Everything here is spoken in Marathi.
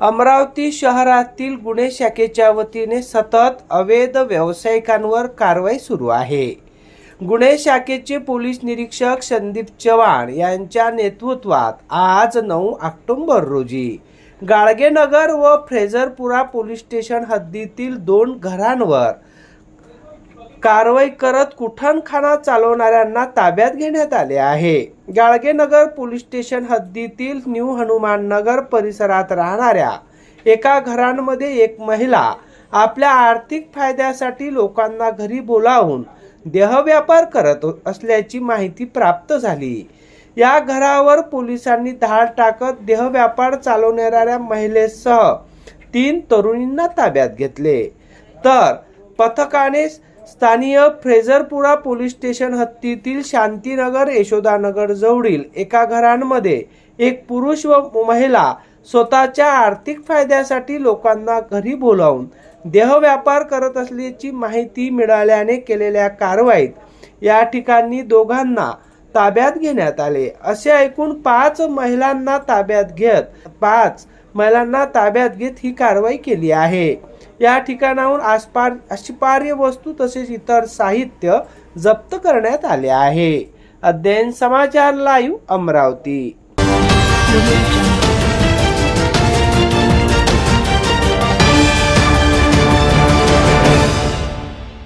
अमरावती शहरातील गुन्हे शाखेच्या वतीने सतत अवैध व्यावसायिकांवर कारवाई सुरू आहे. गुन्हे शाखेचे पोलीस निरीक्षक संदीप चव्हाण यांच्या नेतृत्वात आज नऊ ऑक्टोंबर रोजी गाडगेनगर व फ्रेझरपुरा पोलीस स्टेशन हद्दीतील दोन घरांवर कारवाई करत कुठणखाना चालवणाऱ्यांना ताब्यात घेण्यात आले आहे. गाळगेनगर पोलीस स्टेशन हद्दीतील न्यू हनुमान नगर परिसरात राहणाऱ्या एका घरांमध्ये एक महिला आपल्या आर्थिक फायद्यासाठी लोकांना घरी बोलावून देहव्यापार करत असल्याची माहिती प्राप्त झाली. या घरावर पोलिसांनी धाड टाकत देहव्यापार चालवणाऱ्या महिलेसह तीन तरुणींना ताब्यात घेतले. तर पथकाने स्थानीय फ्रेझरपुरा पोलीस स्टेशन हत्तीतील शांतीनगर यशोदानगर जवळील एका घरांमध्ये एक पुरुष व महिला स्वतःच्या आर्थिक फायद्यासाठी लोकांना घरी बोलावून देहव्यापार करत असल्याची माहिती मिळाल्याने केलेल्या कारवाईत या ठिकाणी दोघांना ताब्यात घेण्यात आले. असे ऐकून पाच महिलांना ताब्यात घेत पाच महिलांना ताब्यात घेत ही कारवाई केली आहे. या ठिकाणाहून आसपार अशिपार्य वस्तू तसेच इतर साहित्य जप्त करण्यात आले आहे. अध्ययन समाचार लाईव्ह अमरावती.